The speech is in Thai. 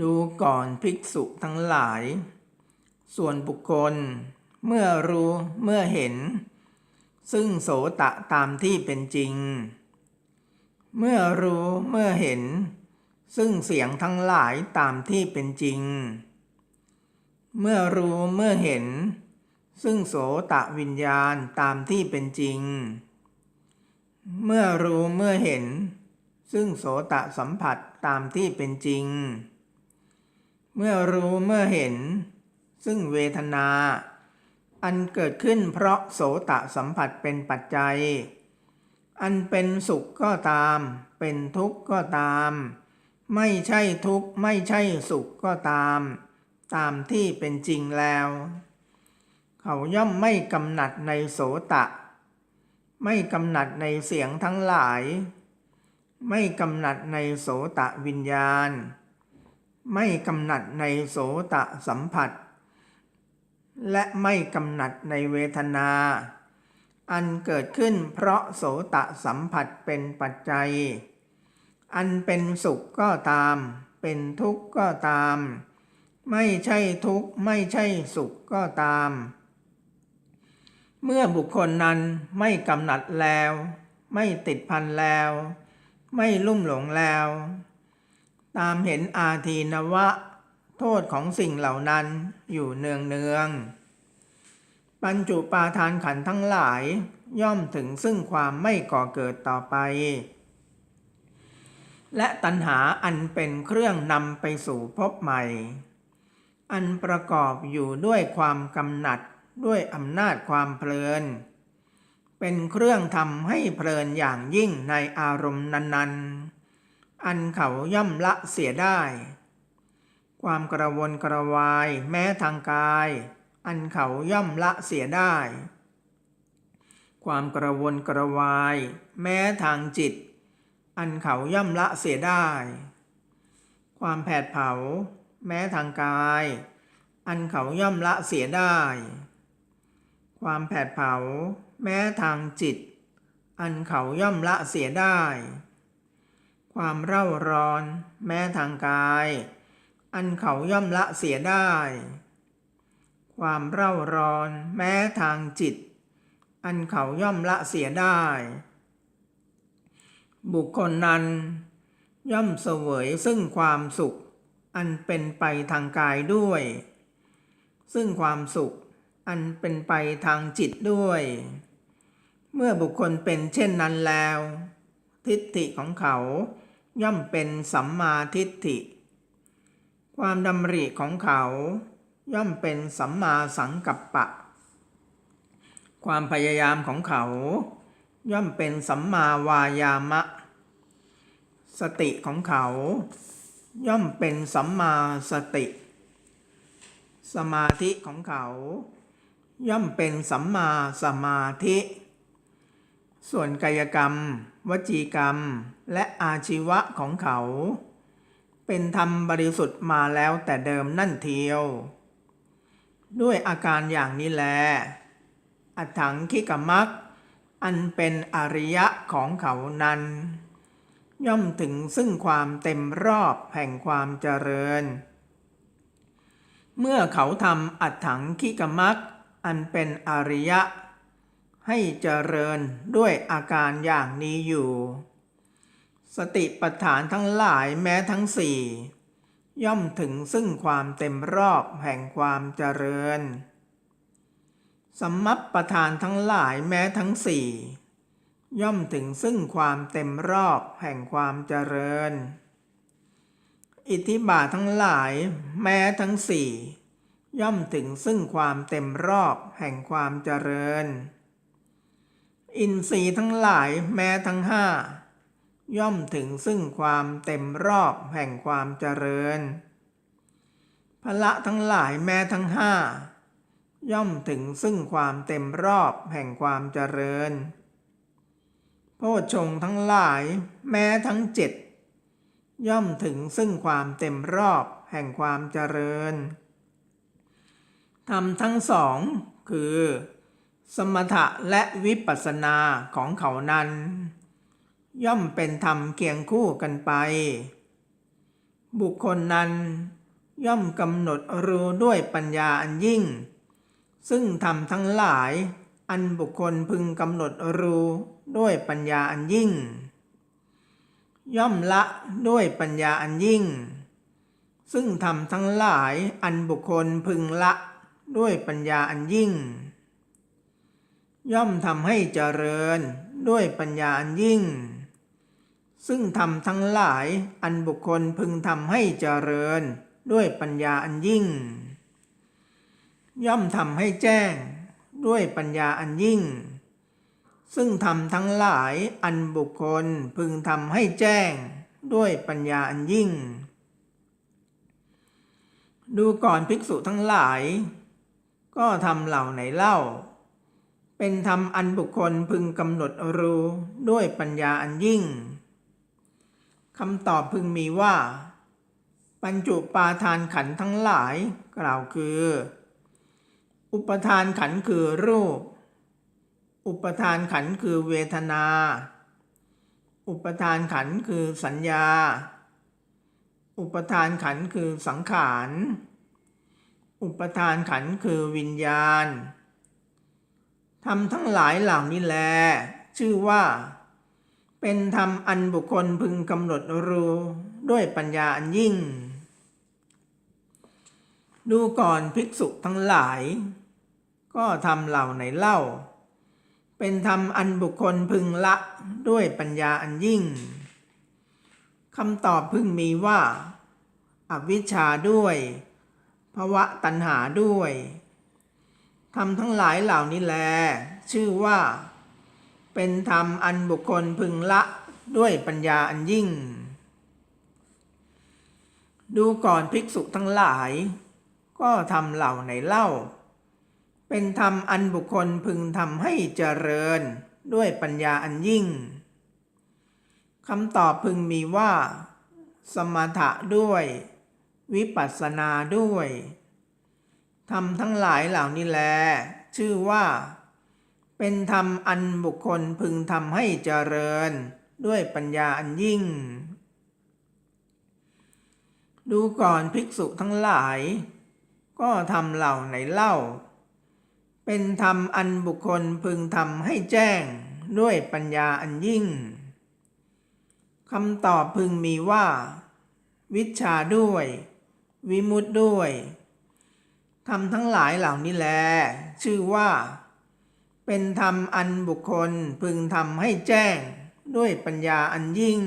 ดูก่อนภิกษุทั้งหลาย ส่วนบุคคล เมื่อรู้เมื่อเห็น ซึ่งโสตะตามที่เป็นจริง เมื่อรู้เมื่อเห็น ซึ่งเสียงทั้งหลายตามที่เป็นจริง เมื่อรู้เมื่อเห็น ซึ่งโสตะวิญญาณตามที่เป็นจริง เมื่อรู้เมื่อเห็น ซึ่งโสตะสัมผัสตามที่เป็นจริง เมื่อรู้เมื่อเห็น ซึ่งเวทนา อันเกิดขึ้นเพราะโสตะสัมผัสเป็นปัจจัย อันเป็นสุขก็ตาม เป็นทุกข์ก็ตาม ไม่ใช่ทุกข์ไม่ใช่สุขก็ตาม ตามที่เป็นจริงแล้ว เขาย่อมไม่กำหนัดในโสตะ ไม่กำหนัดในเสียงทั้งหลาย ไม่กำหนัดในโสตะวิญญาณ ไม่กำหนัดในโสตะสัมผัส และไม่กำหนัดในเวทนา อันเกิดขึ้นเพราะโสตะสัมผัสเป็นปัจจัย อันเป็นสุขก็ตาม เป็นทุกข์ก็ตาม ไม่ใช่ทุกข์ไม่ใช่สุขก็ตาม เมื่อบุคคลนั้นไม่กำหนัดแล้ว ไม่ติดพันแล้ว ไม่ลุ่มหลงแล้ว ตามเห็นอาทีนวะ โทษของสิ่งเหล่านั้นอยู่เนืองเนืองปัญจุปาทานขันทั้งหลายย่อมถึงซึ่งความไม่ก่อเกิดต่อไป และตัณหาอันเป็นเครื่องนำไปสู่พบใหม่ อันประกอบอยู่ด้วยความกำหนัดด้วยอำนาจความเพลิน เป็นเครื่องทำให้เพลินอย่างยิ่งในอารมณ์นั้นๆ อันเขาย่อมละเสียได้ ความกระวนกระวายแม้ทางกาย อันเขาย่อมละเสียได้ ความกระวนกระวาย แม้ทางจิต อันเขาย่อมละเสียได้ ความแผดเผา แม้ทางกาย อันเขาย่อมละเสียได้ ความแผดเผา แม้ทางจิต อันเขาย่อมละเสียได้ ความเร่าร้อนแม้ทางกาย อันเขาย่อมละเสียได้ ความเร่าร้อนแม้ทางจิต อันเขาย่อมละเสียได้ บุคคลนั้น ย่อมเสวยซึ่งความสุข อันเป็นไปทางกายด้วย ซึ่งความสุขอันเป็นไปทางจิตด้วย เมื่อบุคคลเป็นเช่นนั้นแล้ว ทิฏฐิของเขา ย่อมเป็นสัมมาทิฏฐิ ความดำริของเขา ย่อมเป็นสัมมาสังกัปปะ ความพยายามของเขา ย่อมเป็นสัมมาวายามะ สติของเขา ย่อมเป็นสัมมาสติ สมาธิของเขา ย่อมเป็นสัมมาสมาธิ ส่วนกายกรรม วจีกรรม และอาชีวะของเขา เป็นธรรมบริสุทธิ์มาแล้วแต่เดิมนั่นเทียว ด้วยอาการอย่างนี้แล อัตถังคิกมัก อันเป็นอริยะของเขานั้น ย่อมถึงซึ่งความเต็มรอบแห่งความเจริญ เมื่อเขาทำอัตถังคิกมัก อันเป็นอริยะ ให้เจริญด้วยอาการอย่างนี้อยู่ สติปัฏฐานทั้งหลายแม้ทั้งสี่ย่อมถึงซึ่งความเต็มรอบแห่งความเจริญสมมัปประธานทั้งหลายแม้ทั้งสี่ย่อมถึงซึ่งความเต็มรอบแห่งความเจริญ อิทธิบาททั้งหลายแม้ทั้งสี่ย่อมถึงซึ่งความเต็มรอบแห่งความเจริญ อินทรีย์ทั้งหลายแม้ทั้งห้าย่อมถึงซึ่งความเต็มรอบแห่งความเจริญพละทั้งหลายแม้ทั้งห้าย่อมถึงซึ่งความเต็มรอบแห่งความเจริญ โพชงทั้งหลายแม้ทั้งเจ็ดย่อมถึงซึ่งความเต็มรอบแห่งความเจริญธรรมทั้งสองคือ สมถะและวิปัสสนาของเขานั้น ย่อมเป็นธรรมเคียงคู่กันไป บุคคลนั้น ย่อมกำหนดรู้ด้วยปัญญาอันยิ่ง ซึ่งธรรมทั้งหลายอันบุคคลพึงกำหนดรู้ด้วยปัญญาอันยิ่ง ย่อมละด้วยปัญญาอันยิ่ง ซึ่งธรรมทั้งหลายอันบุคคลพึงละด้วยปัญญาอันยิ่ง ย่อมทำให้เจริญด้วยปัญญาอันยิ่ง ซึ่งธรรมทั้งหลายอันบุคคลพึงทำให้เจริญด้วยปัญญาอันยิ่ง ย่อมทำให้แจ้งด้วยปัญญาอันยิ่ง ซึ่งธรรมทั้งหลายอันบุคคลพึงทำให้แจ้งด้วยปัญญาอันยิ่ง ดูก่อนภิกษุทั้งหลาย ก็ทำเหล่าไหนเล่า เป็นธรรมอันบุคคลพึงกำหนดรู้ด้วยปัญญาอันยิ่งคำตอบพึงมีว่า ปัญจุปาทานขันทั้งหลายกล่าวคือ อุปทานขันคือรูป อุปทานขันคือเวทนา อุปทานขันคือสัญญา อุปทานขันคือสังขาร อุปทานขันคือวิญญาณ ทำทั้งหลายเหล่านี้แล ชื่อว่า เป็นธรรมอันบุคคลพึงกำหนดรู้ด้วยปัญญาอันยิ่ง ดูก่อนภิกษุทั้งหลาย ก็ทำเหล่าไหนเล่า เป็นธรรมอันบุคคลพึงละด้วยปัญญาอันยิ่งคำตอบพึงมีว่าอวิชชาด้วยภวะตัณหาด้วย ทำทั้งหลายเหล่านี้แล ชื่อว่า เป็นธรรมอันบุคคลพึงละด้วยปัญญาอันยิ่ง ดูก่อนภิกษุทั้งหลาย ก็ทำเหล่าไหนเล่า เป็นธรรมอันบุคคลพึงทำให้เจริญด้วยปัญญาอันยิ่งคำตอบพึงมีว่า สมถะด้วย วิปัสสนาด้วย ธรรมทั้งหลายเหล่านี้แล ชื่อว่า เป็นธรรมอันบุคคลพึงทำให้เจริญ ด้วยปัญญาอันยิ่ง ดูก่อนภิกษุทั้งหลาย ก็ทำเหล่าไหนเล่า เป็นธรรมอันบุคคลพึงทำให้แจ้ง ด้วยปัญญาอันยิ่งคำตอบพึงมีว่า วิชาด้วย วิมุตด้วย ธรรมทั้งหลายเหล่านี้แล ชื่อว่า เป็นธรรมอันบุคคลพึงทำให้แจ้งด้วยปัญญาอันยิ่ง